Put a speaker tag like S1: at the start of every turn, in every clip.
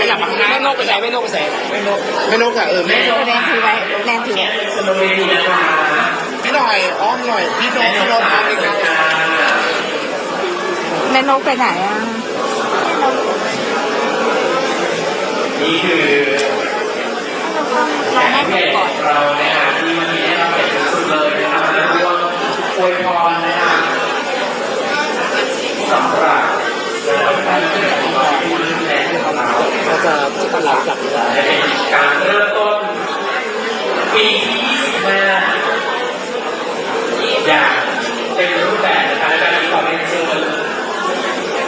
S1: ขยับขยับแม่นก
S2: ไปไหนไม่นกไปไหนไม่นกไม่นกค่ะเออแม่
S3: แนนถือไว้แนนถือไว้
S2: พี่หน่อยอ้อมหน่อยพี่นกพี่นกอ้อมไปไกล
S3: แม่นกไปไหนอะ
S1: นี่คือ
S3: รอแม่
S1: เพ
S3: ดู
S1: จ
S3: ก่อน
S1: เราเนะคะที่วันนี้ได้รับเกียรติสุดเลยนะคะมาร่วมอวยพรนะคะสำหรับ
S2: จะจะหลับจับเวลา
S1: และเป็นการเริ่มต้นปีที่25อย่างเต็มรูปแบบนะคะและการมีความเป็นเชิญ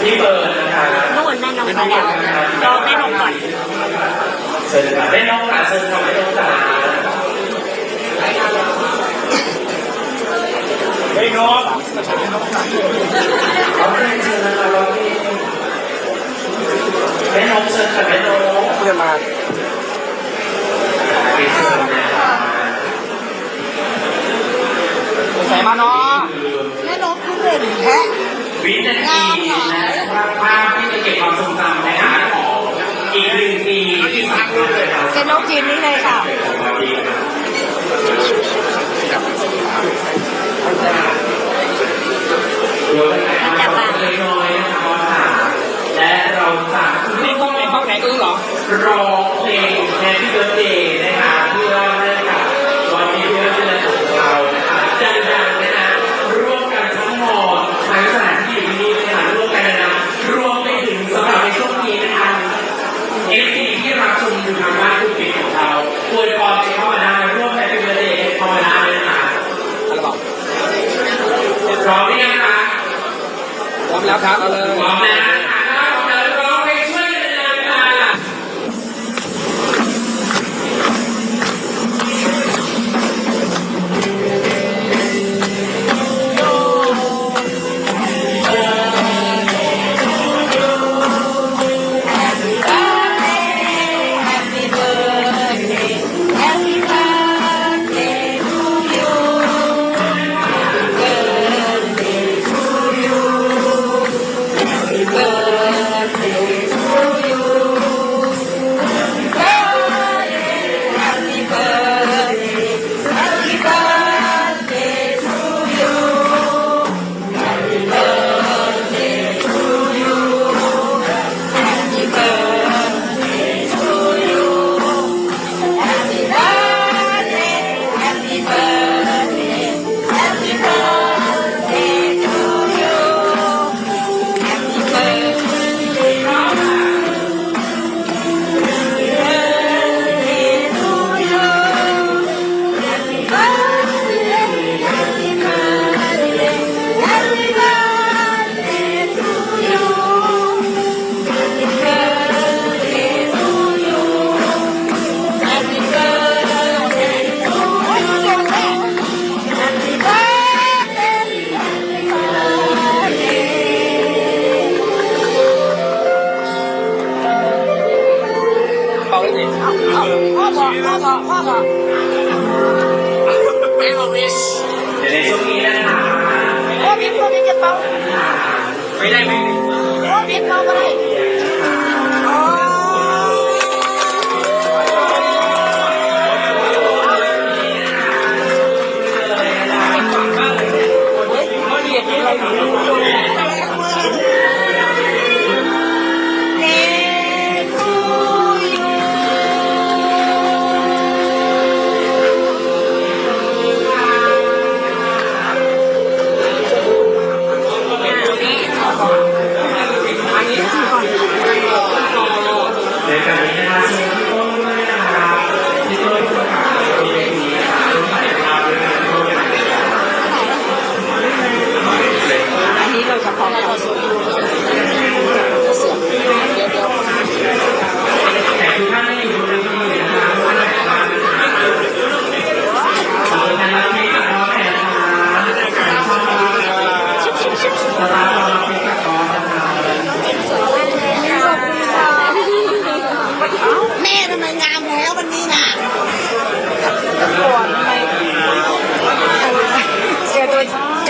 S1: ที่เปิดนนะคะ
S3: นู่นแม่นกมาแล้วรอแม่นกก่อน
S1: เชิญค่ะไม่น้องค่ะเชิญค่ะไม่น้องค่ะ
S2: ไม่น้
S1: องเพลงเชิญนะคะร้องเพล งไม่น้องเชิญค่ะไม่น้อง
S2: เพื่อมาใส่มาเนาะ
S3: แม่นกคือเด่นแท้
S1: วินาทีและภาพที่จะเก็บความทรงจำนะคะของอีกหนึ่งปีที่สำคัญเลยค่ะ
S3: แม่นกยืนนี่เลยค่ะ
S1: เดี๋ยวจะมา และเราจะ
S2: นี่ต้องเป็นห้องไหนก็รู้เหรอ
S1: ร้องเพลง Happy Birthday นะคะเพื่อให้กับวันที่เพื่อนเพื่อนของเรานะคะดังๆนะคะร่วมกันทั้งหมดทั้งสถานที่อยู่ที่นี่นะคะร่วมกันนะรวมไปถึงสำหรับในช่วงนี้นะคะเอฟซีที่รับชมอยู่ทางบ้านทุกปีของเราอวยพรกันเข้ามาได้ร่วม Happy Birthday กันเข้ามาได้นะคะ
S2: อะไรบอก
S1: พร้อมหรือยังคะ
S2: พร้อมแล้วครับเอาเลย
S1: พร้อมนะ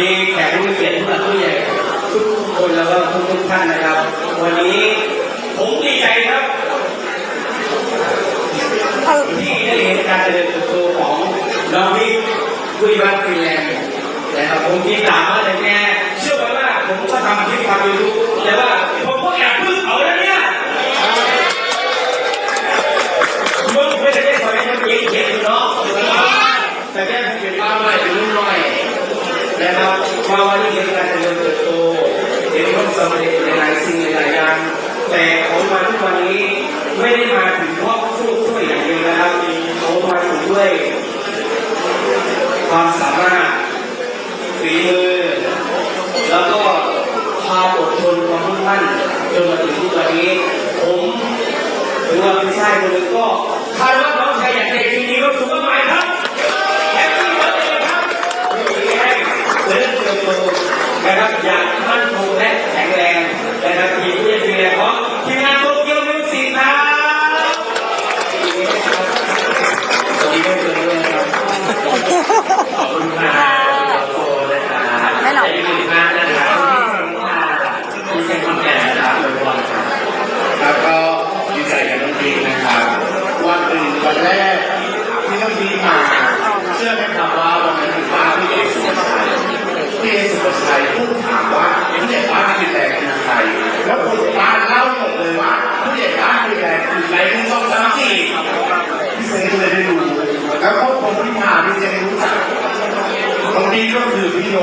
S1: นี้
S4: แข
S5: ก
S6: ผู้มีเกี
S5: ยรติผู้หลักผู้ใหญ่ทุกคนแล้วก็ทุกทุกท่านนะครับ วันนี้ผมดีใจครับที่ได้เห็นการเจริญติบโตของน้องพี่คุยบ้านฟินแลนด์นะคผมที่ตามมาแต่แน่เชื่อไว่าผมก็ทำคลิปความรู้แต่ว่าผมก็แอบพึ่งเขาแล้วเนี่ยมึงไม่ได้สอนให้มันเก่งๆเนาะแต่แค่เป็นบ้าใหม่เป็นรุ่นใหม่ และมามาวันนี้เห็นการเจรินเติบโตเรียนรู้สมเร็จใหลายสิ่งหลายอย่าง แต่ของมาทุกวันนี้ไม่ได้มาถึงเพราะผู้ช่วยอย่างเดียวนะครับเขามาถึงด้วย ความสามารถฝีมือ แล้วก็ความอดทนความมุ่งมั่นจนมาถึงทุกวันนี้ ผมหรือว่าเป็นชายคนนึงก็ แรกที่ต้องมีมาเชื่
S6: อไหมครับว่าวันนั้นป้าพี่เอกสุภชัยพี่เอกสุภชัยพูดถามว่าผู้ใหญ่บ้านเป็นแรงคือใครแล้วคุณป้าเล่าหมดเลยว่าผู้ใหญ่บ้านเป็นแรงคือใครหนึ่งสองสามสี่พี่เซนเลยได้รู้แล้วก็คนที่มาพี่เซนรู้จักตรงนี้ก็คือพี่โน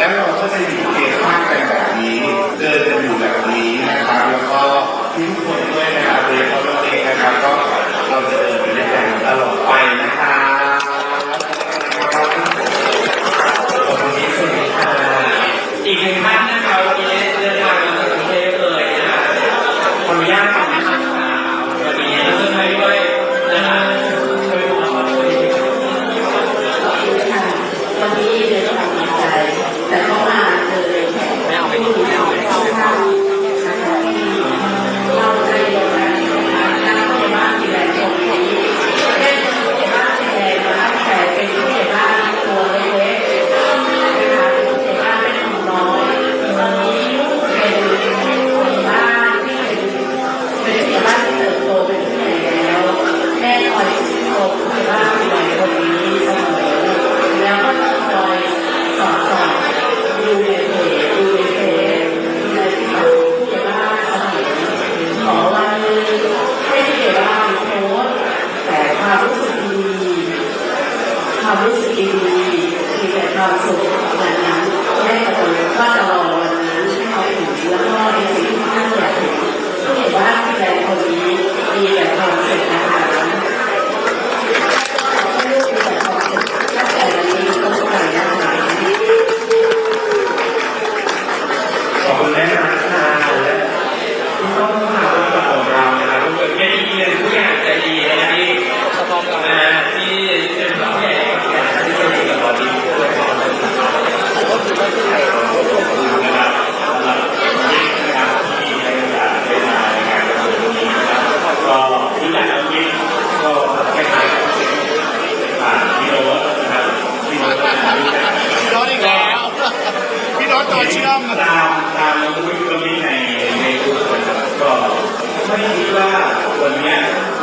S6: 来让我多拍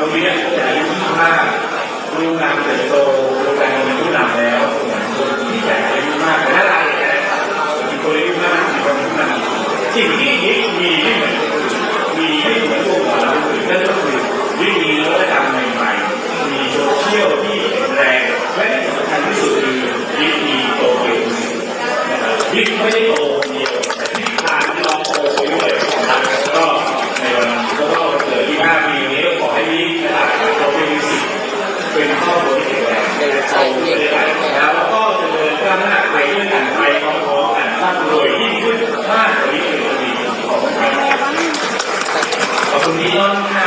S6: รงนี้จะอายุ25รู้งาน
S5: เติบ
S7: โตรู้งานเป็นผู้นำแล้วคนที่แต่อายุมากแต่ถ้าเรามีคน
S5: อายุมาก
S6: มี
S5: คนผู้นำ
S7: สิ่งที่นี้มีไม่เหมือนมีไม่เหมือนตัวเราคือนั่นก็คือวิธีนวัตกรรมใหม่ๆมีโซเชียลที่แข็งแรงและที่สำคัญที่สุดคือวิธีโตเองนะครับวิธีไม่ได้โต One